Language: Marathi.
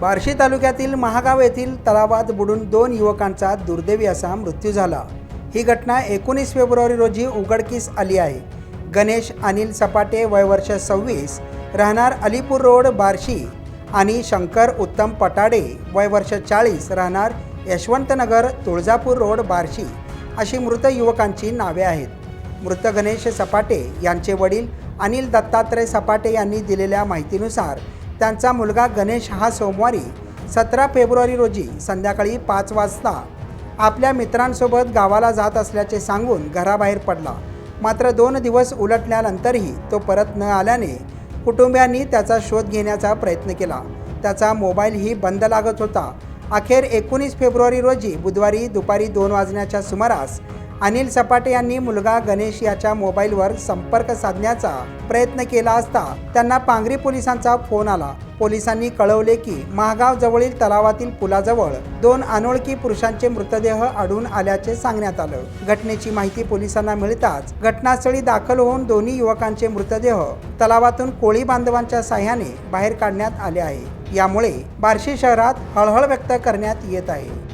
बार्शी तालुक्यातील महागाव येथील तलावात बुडून दोन युवकांचा दुर्दैवी असा मृत्यू झाला. ही घटना एकोणीस फेब्रुवारी रोजी उघडकीस आली आहे. गणेश अनिल सपाटे वय वर्ष सव्वीस राहणार अलीपूर रोड बार्शी आणि शंकर उत्तम पटाडे वय वर्ष चाळीस राहणार यशवंतनगर तुळजापूर रोड बार्शी अशी मृत युवकांची नावे आहेत. मृत गणेश सपाटे यांचे वडील अनिल दत्तात्रय सपाटे यांनी दिलेल्या माहितीनुसार त्यांचा मुलगा गणेश हा सोमवारी सतरा फेब्रुवारी रोजी संध्याकाळी पाच वाजता आपल्या मित्रांसोबत गावाला जात असल्याचे सांगून घराबाहेर पडला. मात्र दोन दिवस उलटल्यानंतरही तो परत न आल्याने कुटुंबियांनी त्याचा शोध घेण्याचा प्रयत्न केला. त्याचा मोबाईलही बंद लागत होता. अखेर एकोणीस फेब्रुवारी रोजी बुधवारी दुपारी दोन वाजण्याच्या सुमारास अनिल सपाटे यांनी मुलगा गणेश याच्या मोबाईलवर संपर्क साधण्याचा प्रयत्न केला असता त्यांना पांगरी पोलिसांचा फोन आला. पोलिसांनी कळवले की महागाव जवळील तलावातील पुलाजवळ दोन अनोळखी पुरुषांचे मृतदेह आढळून आल्याचे सांगण्यात आलं. घटनेची माहिती पोलिसांना मिळताच घटनास्थळी दाखल होऊन दोन्ही युवकांचे मृतदेह तलावातून कोळी बांधवांच्या साह्याने बाहेर काढण्यात आले आहे. यामुळे बार्शी शहरात हळहळ व्यक्त करण्यात येत आहे.